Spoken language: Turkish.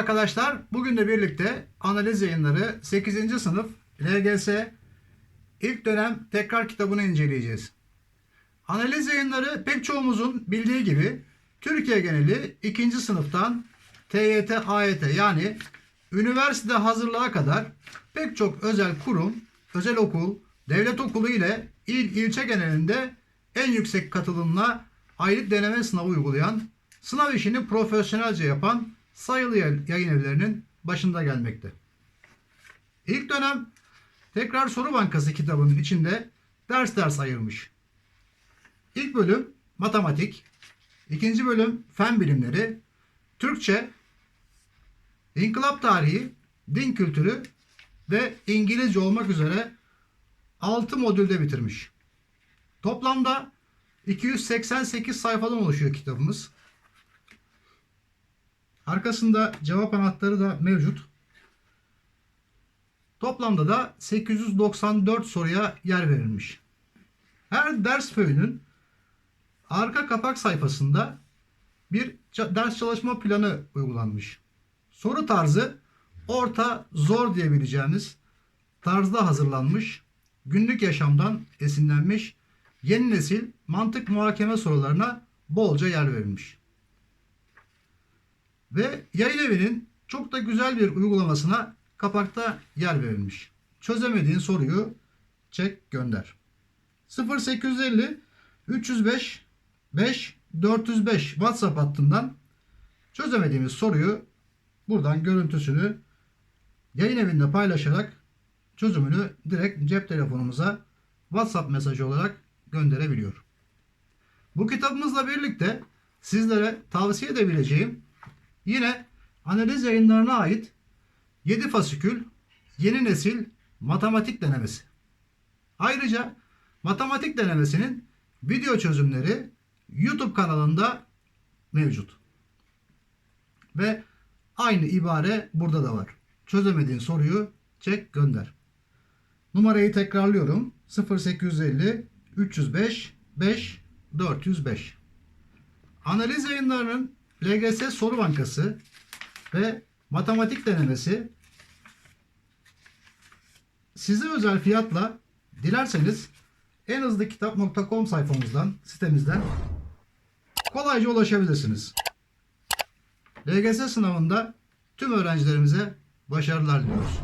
arkadaşlar. Bugün de birlikte analiz yayınları 8. sınıf LGS ilk dönem tekrar kitabını inceleyeceğiz. Analiz yayınları pek çoğumuzun bildiği gibi Türkiye geneli 2. sınıftan TYT, AYT yani üniversite hazırlığa kadar pek çok özel kurum, özel okul, devlet okulu ile il ilçe genelinde en yüksek katılımla aylık deneme sınavı uygulayan, sınav işini profesyonelce yapan sayılı yayın evlerinin başında gelmekte. İlk dönem Tekrar Soru Bankası kitabının içinde ders ders ayırmış. İlk bölüm matematik, ikinci bölüm fen bilimleri, Türkçe, inkılap tarihi, din kültürü ve İngilizce olmak üzere 6 modülde bitirmiş. Toplamda 288 sayfadan oluşuyor kitabımız. Arkasında cevap anahtarı da mevcut. Toplamda da 894 soruya yer verilmiş. Her ders föyünün arka kapak sayfasında bir ders çalışma planı uygulanmış. Soru tarzı orta zor diyebileceğimiz tarzda hazırlanmış, günlük yaşamdan esinlenmiş, yeni nesil mantık muhakeme sorularına bolca yer verilmiş. Ve yayın evinin çok da güzel bir uygulamasına kapakta yer verilmiş. Çözemediğin soruyu çek gönder. 0850 305 5 405 WhatsApp hattından çözemediğimiz soruyu buradan görüntüsünü yayın evinde paylaşarak çözümünü direkt cep telefonumuza WhatsApp mesajı olarak gönderebiliyor. Bu kitabımızla birlikte sizlere tavsiye edebileceğim yine analiz yayınlarına ait 7 fasikül yeni nesil matematik denemesi. Ayrıca matematik denemesinin video çözümleri YouTube kanalında mevcut. Ve aynı ibare burada da var. Çözemediğin soruyu çek gönder. Numarayı tekrarlıyorum. 0850 305 5 405. Analiz yayınlarının LGS soru bankası ve matematik denemesi size özel fiyatla dilerseniz en hızlı kitap.com sayfamızdan sitemizden kolayca ulaşabilirsiniz. LGS sınavında tüm öğrencilerimize başarılar diliyoruz.